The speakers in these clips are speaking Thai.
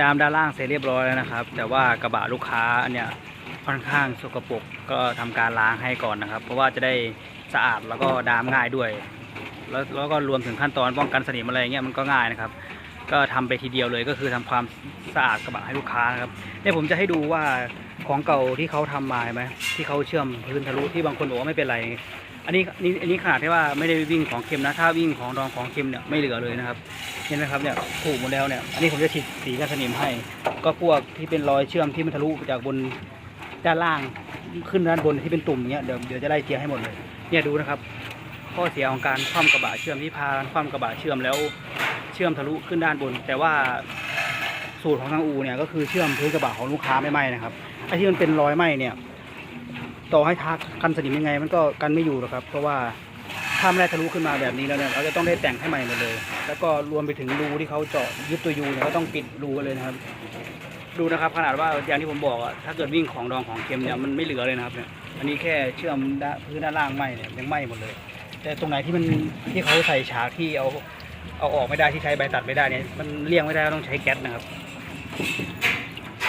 ดามด้านล่างเสร็จเรียบร้อยแล้วนะครับ แต่ว่ากระบะลูกค้าเนี่ยค่อนข้างสกปรกก็ทำการล้างให้ก่อนนะครับ เพราะว่าจะได้สะอาดแล้วก็ดามง่ายด้วย แล้วแล้วก็รวมถึงขั้นตอนป้องกันสนิมอะไรเงี้ยมันก็ง่ายนะครับ ก็ทำไปทีเดียวเลยก็คือทำความสะอาดกระบะให้ลูกค้านะครับเนี่ยผมจะให้ดูว่าของเก่าที่เขาทำมาไหมที่เขาเชื่อมพื้นทะลุที่บางคนบอกว่าไม่เป็นไร อันนี้นี่อันนี้ขนาดที่ว่าไม่ได้วิ่งของเค็มนะ ถ้าวิ่งของดองของเค็มเนี่ยไม่เหลือเลยนะครับ เห็นไหมครับเนี่ยผูกหมดแล้วเนี่ย อันนี้ผมจะฉีดสีกันสนิมให้ ก็พวกที่เป็นรอยเชื่อมที่มันทะลุจากบนด้านล่างขึ้นด้านบนที่เป็นตุ่มเนี้ยเดี๋ยวเดี๋ยวจะไล่เจียร์ให้หมดเลย เนี่ยดูนะครับ ข้อเสียของการคว่ำกระบะเชื่อมที่พาคว่ำกระบะเชื่อมแล้วเชื่อมทะลุขึ้นด้านบน แต่ว่าสูตรของทางอูเนี่ยก็คือเชื่อมพื้นกระบะของลูกค้าไม่ไหมนะครับไอ้ที่มันเป็นรอยไหมเนี่ย ต่อให้ทักกันสนิมยังไง มันก็กันไม่อยู่หรอกครับ เพราะว่าถ้าไม่ได้ทะลุขึ้นมาแบบนี้แล้วเนี่ยเราจะต้องได้แต่งให้ใหม่หมดเลย แล้วก็รวมไปถึงรูที่เขาเจาะยึดตัวยูเนี่ยก็ต้องปิดรูกันเลยนะครับ ดูนะครับ ขนาดว่าอย่างที่ผมบอกอะถ้าเกิดวิ่งของดองของเค็มเนี่ยมันไม่เหลือเลยนะครับเนี่ยอันนี้แค่เชื่อมด้านพื้นด้านล่างไหมเนี่ยยังไหมหมดเลย แต่ตรงไหนที่มันที่เขาใส่ฉากที่เอาเอาออกไม่ได้ที่ใช้ใบตัดไม่ได้เนี่ยมันเลี่ยงไม่ได้ต้องใช้แก๊สนะครับ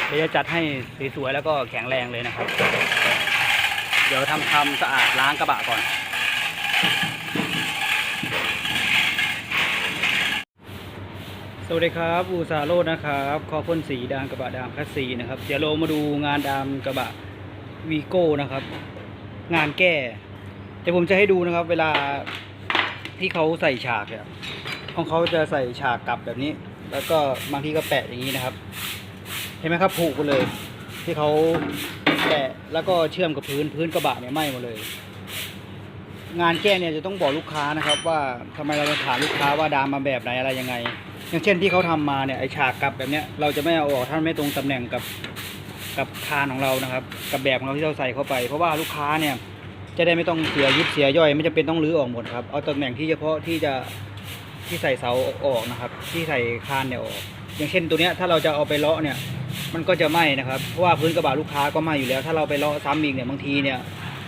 เดี๋ยวจะจัดให้สวยๆแล้วก็แข็งแรงเลยนะครับ เดี๋ยวทำความสะอาดล้างกระบะก่อน สวัสดีครับอูซาโรดนะครับขอพ่นสีดามกระบะดามคัสซีนะครับ เดี๋ยวเรามาดูงานดามกระบะวีโก้นะครับ งานแก้ เดี๋ยวผมจะให้ดูนะครับ เวลาที่เขาใส่ฉากเนี่ยของเขาจะใส่ฉากกลับแบบนี้ แล้วก็บางทีก็แปะอย่างนี้นะครับ เห็นไหมครับผูกไปเลย ที่เขา แปะแล้วก็เชื่อมกับพื้นพื้นกระบะเนี่ยไหม้หมดเลย งานแก้เนี่ยจะต้องบอกลูกค้านะครับ ว่าทำไมเราจะถามลูกค้าว่าดามมาแบบไหนอะไรยังไง อย่างเช่นที่เขาทำมาเนี่ยไอฉากกลับแบบเนี้ยเราจะไม่เอาออกถ้านไม่ตรงตำแหน่งกับกับคานของเรานะครับ กับแบบของเราที่เราใส่เข้าไป เพราะว่าลูกค้าเนี่ยจะได้ไม่ต้องเสียยิบเสียย่อยไม่จำเป็นต้องรื้อออกหมดครับเอาตำแหน่งที่เฉพาะที่จะที่ใส่เสาออกนะครับ ที่ใส่คานเนี่ยออก อย่างเช่นตัวเนี้ยถ้าเราจะเอาไปเลาะเนี่ย มันก็จะไหม้นะครับเพราะว่าพื้นกระบะลูกค้าก็ไหม้อยู่แล้ว ถ้าเราไปเลาะซ้ำอีกเนี่ยบางทีเนี่ย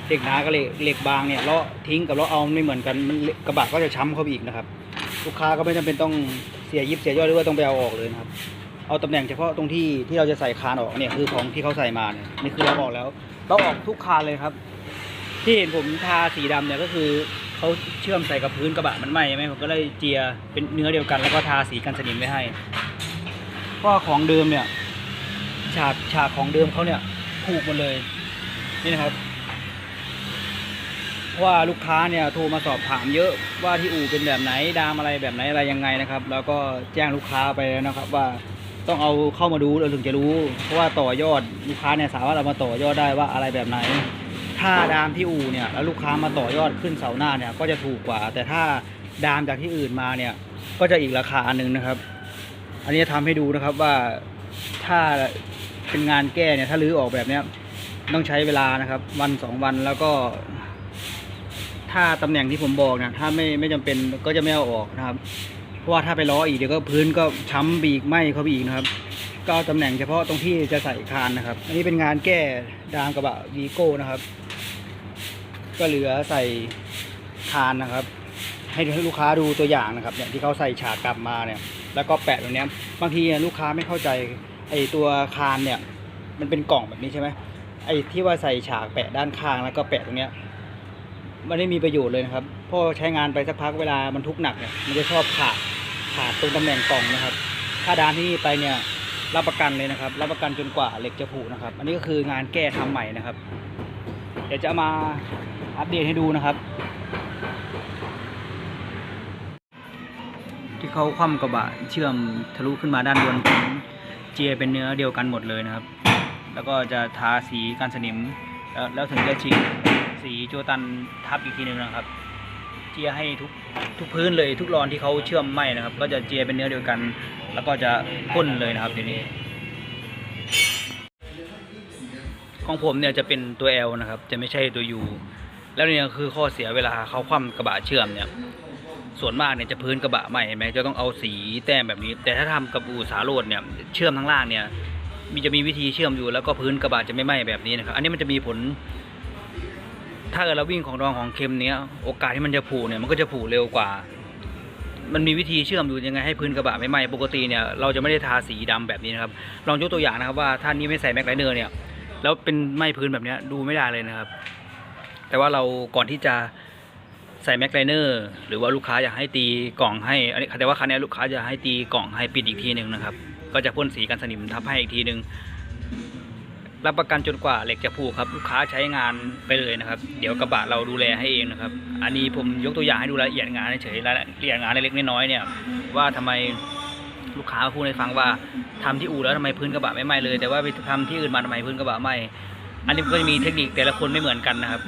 เหล็กหนากับเหล็กเหล็กบางเนี่ยเลาะทิ้งกับเลาะเอาไม่เหมือนกันมันกระบะก็จะช้ำเข้าไปอีกนะครับ ลูกค้าก็ไม่จำเป็นต้องเสียยิบเสียย่อยหรือว่าต้องไปเอาออกเลยนะครับเอาตำแหน่งเฉพาะตรงที่ที่เราจะใส่คานออกเนี่ยคือของที่เขาใส่มาเนี่ยนี่คือเราออกแล้ว เราออกทุกคานเลยครับ ที่เห็นผมทาสีดำเนี่ยก็คือเขาเชื่อมใส่กับพื้นกระบะมันไหม้ใช่ไหมผมก็เลยเจียเป็นเนื้อเดียวกันแล้วก็ทาสีกันสนิมไว้ให้เพราะของเดิมเนี่ย ฉากฉากของเดิมเขาเนี่ยผูกหมดเลย นี่นะครับเพราะว่าลูกค้าเนี่ยโทรมาสอบถามเยอะว่าที่อู่เป็นแบบไหนดามอะไรแบบไหนอะไรยังไงนะครับ แล้วก็แจ้งลูกค้าไปแล้วนะครับ ว่าต้องเอาเข้ามาดูเราถึงจะรู้ เพราะว่าต่อยอดลูกค้าเนี่ยสามารถเอามาต่อยอดได้ว่าอะไรแบบไหน ถ้าดามที่อู่เนี่ยแล้วลูกค้ามาต่อยอดขึ้นเสาหน้าเนี่ยก็จะถูกกว่า แต่ถ้าดามจากที่อื่นมาเนี่ยก็จะอีกราคาหนึ่งนะครับ อันนี้ทำให้ดูนะครับว่าถ้า เป็นงานแก้เนี่ยถ้ารื้อออกแบบเนี้ยต้องใช้เวลานะครับ วันสองวันแล้วก็ ถ้าตำแหน่งที่ผมบอกนี่ยถ้าไม่ไม่จำเป็นก็จะไม่เอาออกนะครับ เพราะว่าถ้าไปล้ออีกเดี๋ยวก็พื้นก็ช้ำบีกไหมเขาไปอีกนะครับ ก็เอาตำแหน่งเฉพาะตรงที่จะใส่คานนะครับ อันนี้เป็นงานแก้ดามกระบะวีโก้นะครับ ก็เหลือใส่คานนะครับ ให้ลูกค้าดูตัวอย่างนะครับเนี่ยที่เขาใส่ฉากกลับมาเนี่ย แล้วก็แปะตรงนี้บางทีลูกค้าไม่เข้าใจ ไอตัวคานเนี่ย มันเป็นกล่องแบบนี้ใช่ไหมไอที่ว่าใส่ฉากแปะด้านข้างแล้วก็แปะตรงเนี้ยมันไม่มีประโยชน์เลยนะครับพราะใช้งานไปสักพักเวลามันทุกหนักเนี่ยมันจะชอบขาดขาดตรงตำแหน่งกล่องนะครับ ถ้าดานที่นี่ไปเนี่ยรับประกันเลยนะครับ รับประกันจนกว่าเหล็กจะผุนะครับ อันนี้ก็คืองานแก้ทำใหม่นะครับ เดี๋ยวจะามาอัปเดตให้ดูนะครับ ที่เขาคว่ำกระบะเชื่อมทะลุขึ้นมาด้านบนผม เจียเป็นเนื้อเดียวกันหมดเลยนะครับ แล้วก็จะทาสีกันสนิม แล้วแล้วถึงจะฉีดสีโจตันทับอีกทีหนึ่งนะครับ เจียให้ทุกทุกพื้นเลยทุกรอนที่เขาเชื่อมไหมนะครับ ก็จะเจียเป็นเนื้อเดียวกัน แล้วก็จะพ่นเลยนะครับทีนี้ ของผมเนี่ยจะเป็นตัว L นะครับ จะไม่ใช่ตัว U แล้วเนี่ยคือข้อเสียเวลาเขาคว่ำกระบะเชื่อมเนี่ย ส่วนมากเนี่ยจะพื้นกระบะใหม่เห็นไหมจะต้องเอาสีแต้มแบบนี้ แต่ถ้าทำกับอู่สาโรดเนี่ยเชื่อมทั้งล่างเนี่ยมีจะมีวิธีเชื่อมอยู่แล้วก็พื้นกระบะจะไม่ไหม้แบบนี้นะครับ อันนี้มันจะมีผล ถ้าเกิดเราวิ่งของดองของเค็มเนี้ยโอกาสที่มันจะผุเนี่ยมันก็จะผุเร็วกว่า มันมีวิธีเชื่อมดูยังไงให้พื้นกระบะไม่ไหม้ปกติเนี่ยเราจะไม่ได้ทาสีดำแบบนี้นะครับลองยกตัวอย่างนะครับว่าท่านนี้ไม่ใส่แม็กไลเนอร์เนี่ยแล้วเป็นไหม้พื้นแบบนี้ดูไม่ได้เลยนะครับ แต่ว่าเราก่อนที่จะ ใส่แม็กไลเนอร์หรือว่าลูกค้าอยากให้ตีกล่องให้อันนี้แต่ว่าครั้งนี้ลูกค้าจะให้ตีกล่องให้ปิดอีกทีหนึ่งนะครับ ก็จะพ่นสีกันสนิมทับให้อีกทีหนึ่งรับประกันจนกว่าเหล็กจะผูกครับ ลูกค้าใช้งานไปเลยนะครับ เดี๋ยวกระบะเราดูแลให้เองนะครับ อันนี้ผมยกตัวอย่างให้ดูรายละเอียดงานเฉยรายละเอียดงานเล็กๆน้อยๆเนี่ย ว่าทำไมลูกค้าพูดให้ฟังว่าทำที่อู่แล้วทำไมพื้นกระบะไม่ไหม้เลย แต่ว่าไปทำที่อื่นมาทำไมพื้นกระบะไหม้อันนี้ก็จะมีเทคนิคแต่ละคนไม่เหมือนกันนะครับ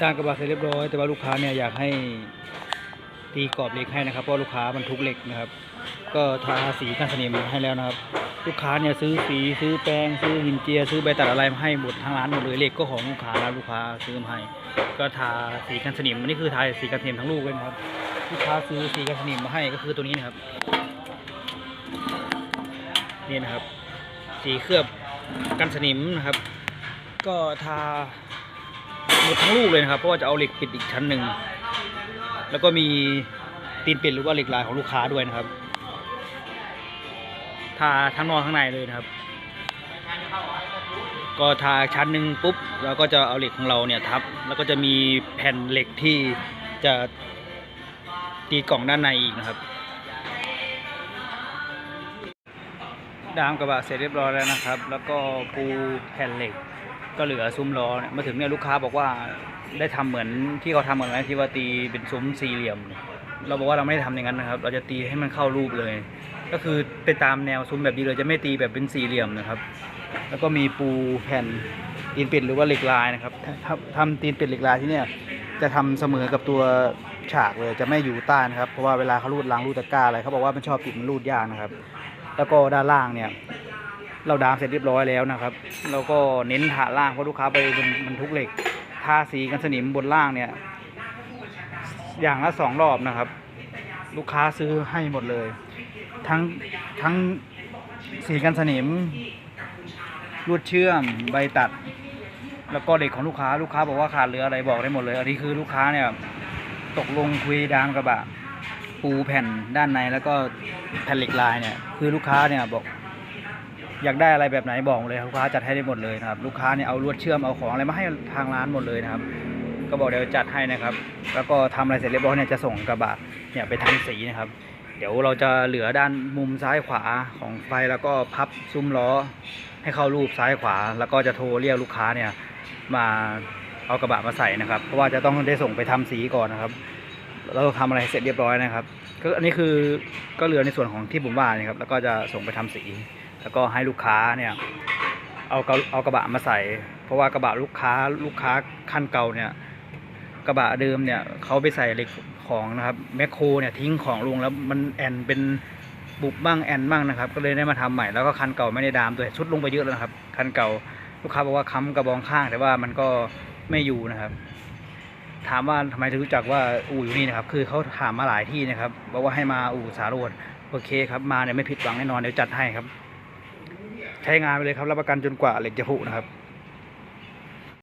จานกระบะเสร็จเรียบร้อย แต่ว่าลูกค้าเนี่ยอยากให้ตีกรอบเหล็กให้นะครับเพราะลูกค้าบรรทุกเหล็กนะครับ ก็ทาสีกันสนิมให้แล้วนะครับ ลูกค้าเนี่ยซื้อสีซื้อแปรงซื้อหินเจีย ซื้อใบตัดอะไรมาให้หมดทั้งร้านหมดเลยเหล็กก็ของลูกค้านะลูกค้าซื้อมาให้ก็ทาสีกันสนิมอันนี้คือทาสีกันสนิมทั้งลูกเลยนะครับ ลูกค้าซื้อสีกันสนิมมาให้ก็คือตัวนี้นะครับนี่นะครับ สีเคลือบกันสนิมนะครับ ก็ทา หมดทั้งลูกเลยนะครับ เพราะว่าจะเอาเหล็กปิดอีกชั้นหนึ่ง แล้วก็มีตีนเป็ดหรือว่าเหล็กลายของลูกค้าด้วยนะครับ ทาทั้งนอกข้างในเลยนะครับ ก็ทาชั้นหนึ่งปุ๊บเราก็จะเอาเหล็กของเราเนี่ยทับ แล้วก็จะมีแผ่นเหล็กที่จะตีกล่องด้านในอีกนะครับดามกระบะเสร็จเรียบร้อยแล้วนะครับ แล้วก็ปูแผ่นเหล็ก ก็เหลือซุ้มล้อเนี่ยมาถึงเนี่ยลูกค้าบอกว่าได้ทำเหมือนที่เขาทำเหมือนไหมที่ว่าตีเป็นซุ้มสี่เหลี่ยม เราบอกว่าเราไม่ได้ทำอย่างนั้นนะครับ เราจะตีให้มันเข้ารูปเลย ก็คือไปตามแนวซุ้มแบบนี้เลยจะไม่ตีแบบเป็นสี่เหลี่ยมนะครับ แล้วก็มีปูแผ่นตีนเป็ดหรือว่าเหล็กลายนะครับทำตีนเป็ดเหล็กลายที่เนี่ยจะทำเสมอกับตัวฉากเลยจะไม่อยู่ใต้นะครับเพราะว่าเวลาเขารูดรางรูดตะกร้าอะไรเขาบอกว่ามันชอบติดมันรูดยากนะครับ แล้วก็ด้านล่างเนี่ย เราดามเสร็จเรียบร้อยแล้วนะครับ แล้วก็เน้นถาล่างเพราะลูกค้าไปบนบรรทุกเหล็กทาสีกันสนิมบนล่างเนี่ย อย่างละสองรอบนะครับ ลูกค้าซื้อให้หมดเลย ทั้งทั้งสีกันสนิมรูดเชื่อมใบตัด แล้วก็เหล็กของลูกค้าลูกค้าบอกว่าขาดเหลืออะไรบอกได้หมดเลย อันนี้คือลูกค้าเนี่ยตกลงคุยดามกระบะปูแผ่นด้านในแล้วก็แผ่นเหล็กลายเนี่ย คือลูกค้าเนี่ยบอก อยากได้อะไรแบบไหนบอกเลยลูกค้าจัดให้ได้หมดเลยนะครับลูกค้าเนี่ยเอาลวดเชื่อมเอาของอะไรมาให้ทางร้านหมดเลยนะครับ ก็บอกเดี๋ยวจัดให้นะครับ แล้วก็ทำอะไรเสร็จเรียบร้อยเนี่ยจะส่งกระบะเนี่ยไปทำสีนะครับ เดี๋ยวเราจะเหลือด้านมุมซ้ายขวาของไฟแล้วก็พับซุ้มล้อ ให้เข้ารูปซ้ายขวา แล้วก็จะโทรเรียกลูกค้าเนี่ยมาเอากระบะมาใส่นะครับเพราะว่าจะต้องได้ส่งไปทำสีก่อนนะครับแล้วเราทำอะไรเสร็จเรียบร้อยนะครับก็อันนี้คือก็เหลือในส่วนของที่ผมว่านะครับแล้วก็จะส่งไปทำสี แล้วก็ให้ลูกค้าเนี่ยเอากระเอากระบะมาใส่ เพราะว่ากระบะลูกค้าลูกค้าคันเก่าเนี่ยกระบะเดิมเนี่ยเขาไปใส่เหล็กของนะครับแมคโครเนี่ยทิ้งของลงแล้วมันแอนเป็นบุบบ้างแอนบ้างนะครับ ก็เลยได้มาทำใหม่แล้วก็คันเก่าไม่ได้ดามตัวชุดลงไปเยอะแล้วนะครับคันเก่าลูกค้าบอกว่าค้ำกระบองข้างแต่ว่ามันก็ไม่อยู่นะครับ ถามว่าทำไมถึงรู้จักว่าอู่อยู่นี่นะครับ คือเขาถามมาหลายที่นะครับบอกว่าให้มาอู่สาโรดโอเคครับมาเนี่ยไม่ผิดหวังแน่นอนเดี๋ยวจัดให้ครับ ใช้งานไปเลยครับรับประกันจนกว่าเหล็กจะผุนะครับ